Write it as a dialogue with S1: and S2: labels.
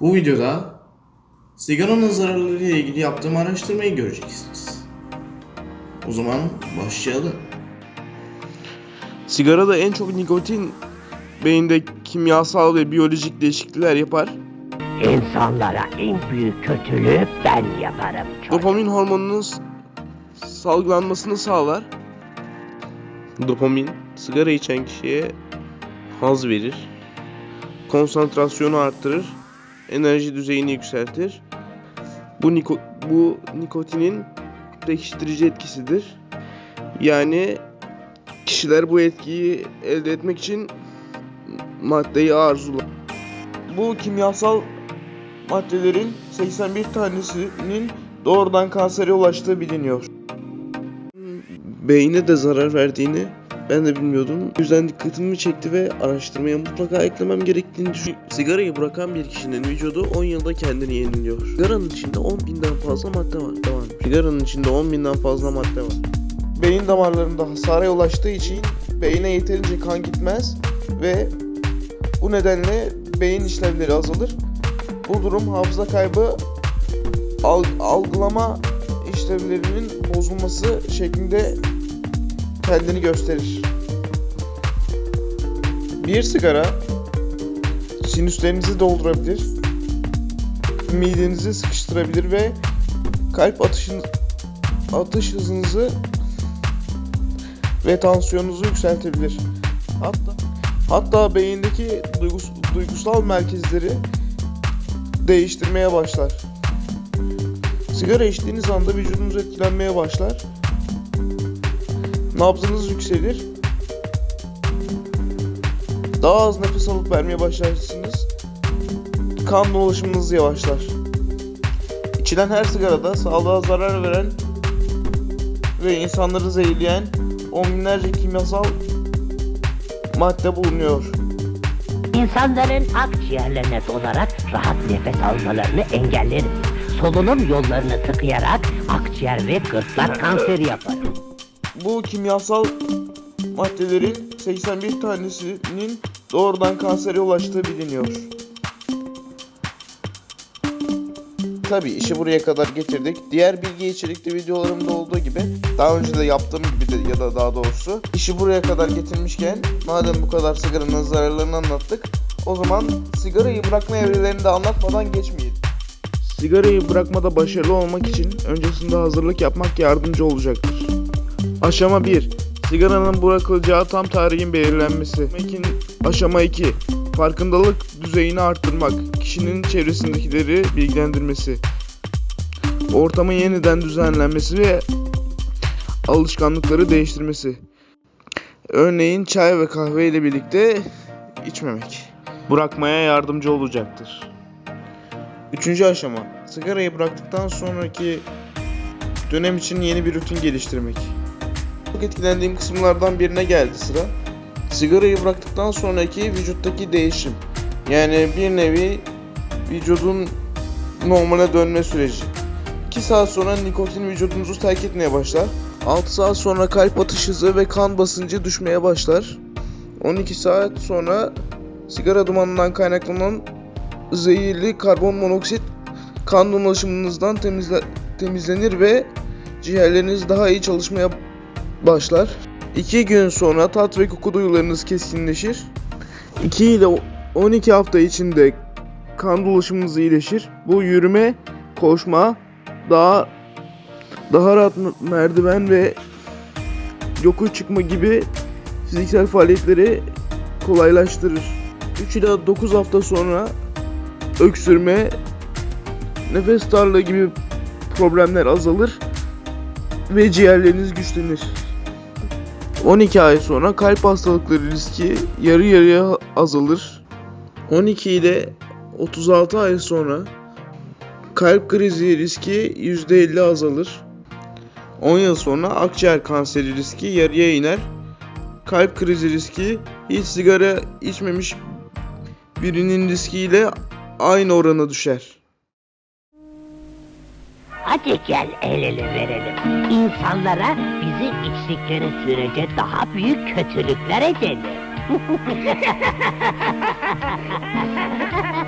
S1: Bu videoda sigaranın zararları ile ilgili yaptığım araştırmayı göreceksiniz. O zaman başlayalım.
S2: Sigarada en çok nikotin beyinde kimyasal ve biyolojik değişiklikler yapar.
S3: İnsanlara en büyük kötülüğü ben yaparım çocuk.
S2: Dopamin hormonunun salgılanmasını sağlar. Dopamin sigara içen kişiye haz verir. Konsantrasyonu arttırır. Enerji düzeyini yükseltir. Bu niko bu nikotinin pekiştirici etkisidir. Yani kişiler bu etkiyi elde etmek için maddeyi arzular. Bu kimyasal maddelerin 81 tanesinin doğrudan kansere ulaştığı biliniyor. Beyne de zarar verdiğini ben de bilmiyordum. O yüzden dikkatimi çekti ve araştırmaya mutlaka eklemem gerektiğini düşünüyorum. Sigarayı bırakan bir kişinin vücudu 10 yılda kendini yeniliyor. Sigaranın içinde 10 binden fazla madde var. Devam. Sigaranın içinde 10 binden fazla madde var. Beyin damarlarında hasara ulaştığı için beyine yeterince kan gitmez ve bu nedenle beyin işlevleri azalır. Bu durum hafıza kaybı, al- algılama işlevlerinin bozulması şeklinde kendini gösterir. Bir sigara sinüslerinizi doldurabilir, midenizi sıkıştırabilir ve kalp atışın, atış hızınızı ve tansiyonunuzu yükseltebilir. Hatta hatta beyindeki duygus, duygusal merkezleri değiştirmeye başlar. Sigara içtiğiniz anda vücudunuz etkilenmeye başlar. Nabzınız yükselir. Daha az nefes alıp vermeye başlarsınız. Kan dolaşımınız yavaşlar. İçilen her sigarada sağlığa zarar veren ve insanları zehirleyen on binlerce kimyasal madde bulunuyor.
S3: İnsanların akciğerlerine dolarak rahat nefes almalarını engellerim. Solunum yollarını tıkayarak akciğer ve gırtlak kanseri yaparım.
S2: Bu kimyasal maddelerin 81 tanesinin doğrudan kansere ulaştığı biliniyor. Tabi işi buraya kadar getirdik. Diğer bilgi içerikli videolarımda olduğu gibi daha önce de yaptığım gibi de ya da daha doğrusu işi buraya kadar getirmişken madem bu kadar sigaranın zararlarını anlattık o zaman sigarayı bırakma evrelerini de anlatmadan geçmeyelim. Sigarayı bırakmada başarılı olmak için öncesinde hazırlık yapmak yardımcı olacaktır. Aşama 1. Sigaranın bırakılacağı tam tarihin belirlenmesi. Aşama 2. Farkındalık düzeyini arttırmak. Kişinin çevresindekileri bilgilendirmesi. Ortamın yeniden düzenlenmesi ve alışkanlıkları değiştirmesi. Örneğin çay ve kahve ile birlikte içmemek. Bırakmaya yardımcı olacaktır. Üçüncü aşama. Sigarayı bıraktıktan sonraki dönem için yeni bir rutin geliştirmek. Çok etkilendiğim kısımlardan birine geldi sıra. Sigarayı bıraktıktan sonraki vücuttaki değişim. Yani bir nevi vücudun normale dönme süreci. 2 saat sonra nikotin vücudunuzu terk etmeye başlar. 6 saat sonra kalp atış hızı ve kan basıncı düşmeye başlar. 12 saat sonra sigara dumanından kaynaklanan zehirli karbon monoksit kan dolaşımınızdan temizle- temizlenir ve ciğerleriniz daha iyi çalışmaya başlar. 2 gün sonra tat ve koku duyularınız keskinleşir. 2 ile 12 hafta içinde kan dolaşımınız iyileşir. Bu yürüme, koşma, daha daha rahat merdiven ve yokuş çıkma gibi fiziksel faaliyetleri kolaylaştırır. 3 ila 9 hafta sonra öksürme, nefes darlığı gibi problemler azalır ve ciğerleriniz güçlenir. 12 ay sonra kalp hastalıkları riski yarı yarıya azalır. 12 ile 36 ay sonra kalp krizi riski %50 azalır. 10 yıl sonra akciğer kanseri riski yarıya iner. Kalp krizi riski hiç sigara içmemiş birinin riskiyle aynı orana düşer.
S3: Hadi gel el ele verelim. İnsanlara bizi içtikleri sürece daha büyük kötülükler edelim.